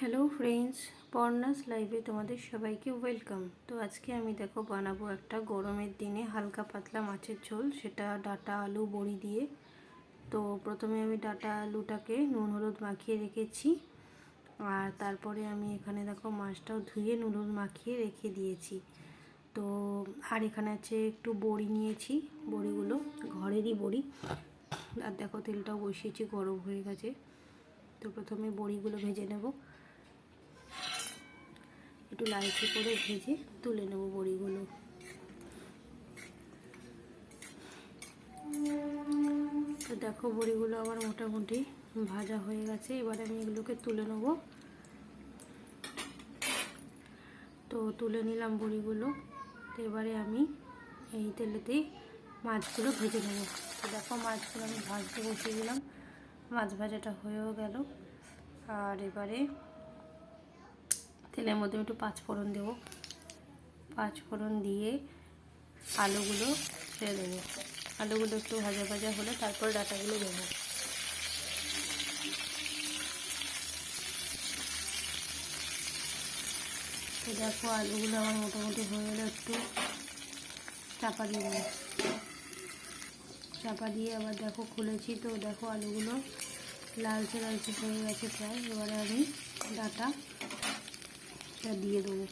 Hello friends পর্নাস লাইভে তোমাদের সবাইকে ওয়েলকাম তো আজকে আমি দেখো বানাবো একটা গরমের দিনে হালকা পাতলা মাছের ঝোল, সেটা ডাটা, আলু, বড়ি দিয়ে। তো প্রথমে আমি ডাটা, আলুটাকে নুন, হলুদ মাখিয়ে রেখেছি। আর তারপরে আমি এখানে দেখো মাছটাও ধুয়ে নুন, হলুদ মাখিয়ে রেখে দিয়েছি। তো আর এখানে আছে একটু বড়ি নিয়েছি, বড়িগুলো, ঘরেরই বড়ি। আর দেখো তেলটাও বসিয়েছি, গরম হয়ে গেছে। তো প্রথমে বড়িগুলো ভেজে নেব। একটু লালচে করে ভেজে তুলে নেব বড়িগুলো। তো দেখো বড়িগুলো আমার মোটামুটি ভাজা হয়ে গেছে, এবার আমি এগুলোকে তুলে নেব। তো তুলে নিলাম বড়িগুলো, তো এবারে আমি এই তেলেতেই মাছগুলো ভেজে নেব। তো দেখো মাছগুলো আমি ভাজতে বসিয়ে দিলাম, মাছ ভাজাটা হয়েও গেল। আর এবারে তেলের মধ্যে একটু পাঁচ ফোড়ন দেবো। পাঁচ ফোড়ন দিয়ে আলুগুলো ছেড়ে দেবো। আলুগুলো একটু ভাজা ভাজা হলে তারপর ডাটাগুলো দেবো। তো দেখো আলুগুলো আমার মোটামুটি হয়ে গেলে একটু চাপা দিয়ে দেবো। চাপা দিয়ে আবার দেখো খুলেছি তো দেখো আলুগুলো লালচে লালচে হয়ে গেছে প্রায়। এবারে আমি ডাটা দিয়ে দেবো।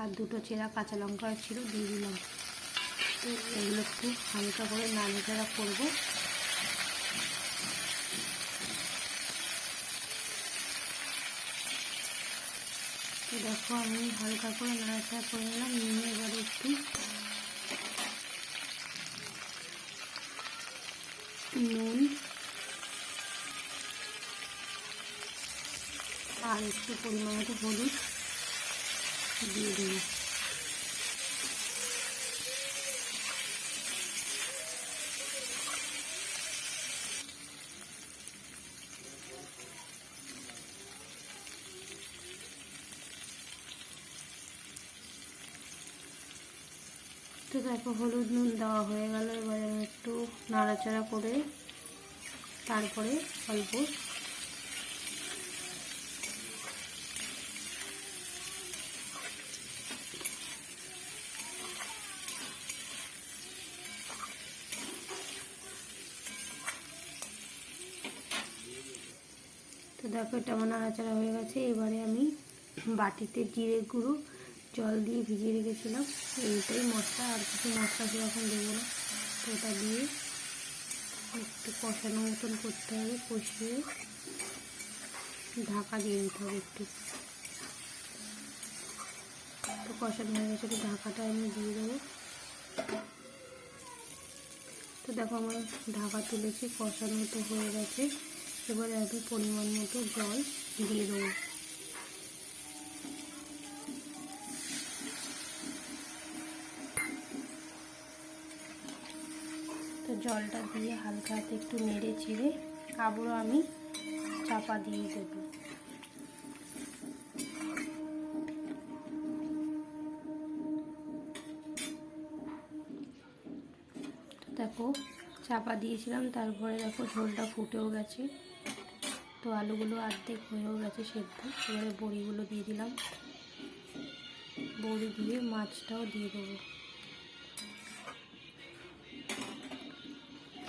আর দুটো চেরা কাঁচা লঙ্কা ছিল, দিয়ে দিলাম। তো এগুলো একটু হালকা করে নাড়াচাড়া করব। তো দেখো আমি হালকা করে নাড়াচাড়া করে নিলাম, নিয়ে এবারে একটু নুন একটু পরিমাণ মতো হলুদ দিয়ে দেবো তো দেখো, হলুদ নুন দেওয়া হয়ে গেল। এবারে আমি একটু নাড়াচাড়া করে তারপরে অল্প তো দেখো এটা আমার নাড়াচাড়া হয়ে গেছে। এবারে আমি বাটিতে জিরে গুঁড়ো জল দিয়ে ভিজিয়ে রেখেছিলাম। এইটাই মশলা, আর কিছু মশলা সেরকম দেবো না। তো ওটা দিয়ে একটু কষানো মতন করতে হবে, কষিয়ে ঢাকা দিয়ে দিতে হবে একটু। তো কষানো হয়ে গেছে ঢাকাটা আমি দিয়ে দেবো। তো দেখো আমার ঢাকা তুলেছি, কষানো তো হয়ে গেছে। এবারে আমি পরিমাণ মতো জল দিয়ে দেবো। তো জলটা দিয়ে হালকা হাতে একটু নেড়ে চিড়ে আবারও আমি চাপা দিয়ে দেব। দেখো, চাপা দিয়েছিলাম, তারপরে দেখো ঝোলটা ফুটেও গেছে। তো আলুগুলো অর্ধেক হয়েও গেছে সেদ্ধ। এবারে বড়িগুলো দিয়ে দিলাম। বড়ি দিয়ে মাছটাও দিয়ে দেবো।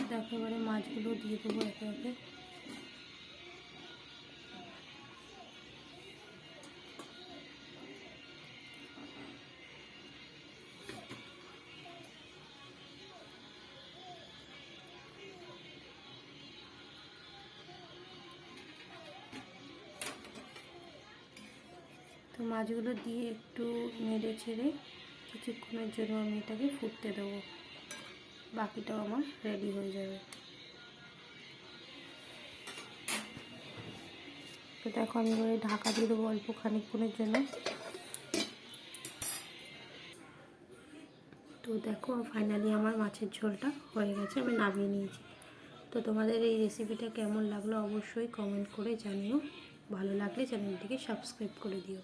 দেখো এবারে মাছগুলো দিয়ে দেবো একে একে। তো মাছগুলো দিয়ে একটু নেড়ে ছেড়ে কিছুক্ষণের জন্য আমি এটাকে ফুটতে দেবো। বাকিটাও আমার রেডি হয়ে যাবে। তো দেখো আমি এবারে ঢাকা দিয়ে দেবো অল্প খানিকক্ষণের জন্য। তো দেখো ফাইনালি আমার মাছের ঝোলটা হয়ে গেছে, আমি নামিয়ে নিয়েছি। তো তোমাদের এই রেসিপিটা কেমন লাগল অবশ্যই কমেন্ট করে জানিও। ভালো লাগলে চ্যানেলটিকে সাবস্ক্রাইব করে দিও।